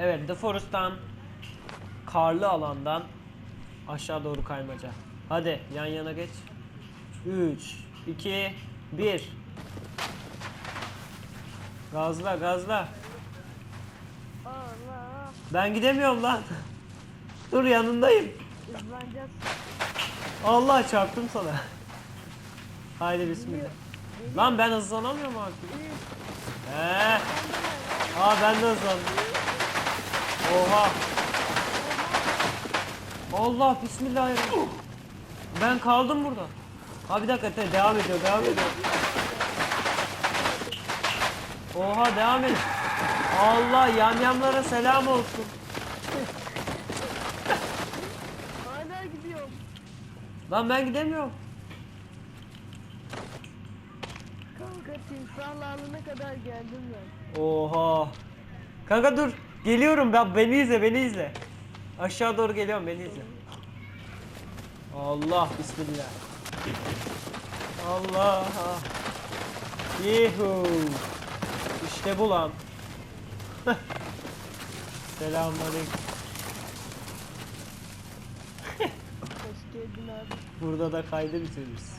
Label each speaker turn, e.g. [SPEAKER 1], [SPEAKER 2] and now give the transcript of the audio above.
[SPEAKER 1] Evet The Forest'tan karlı alandan aşağı doğru kaymaca. Hadi yan yana geç. 3 2 1 Gazla gazla.
[SPEAKER 2] Allah.
[SPEAKER 1] Ben gidemiyorum lan. Dur yanındayım.
[SPEAKER 2] Hızlanacağız.
[SPEAKER 1] Allah çarptım sana. Haydi bismillah. Lan ben hızlanamıyorum artık. Ee. Aa ben de hızlandım. Oha. Allah bismillahirrahmanirrahim. Ben kaldım burada. Ha bir dakika te- devam ediyor devam ediyor. Oha devam et. Allah yamyamlara selam olsun.
[SPEAKER 2] Hala gidiyorum.
[SPEAKER 1] Lan ben gidemiyorum.
[SPEAKER 2] Kanka timsah lağlığına kadar geldim ben.
[SPEAKER 1] Oha. Kanka dur. Geliyorum ben beni izle beni izle. Aşağı doğru geliyorum beni izle. Allah bismillah. Allah. Yuhu. İşte bu lan. Selamünaleyküm.
[SPEAKER 2] Hoş geldin abi.
[SPEAKER 1] Burada da kaydı bitiririz.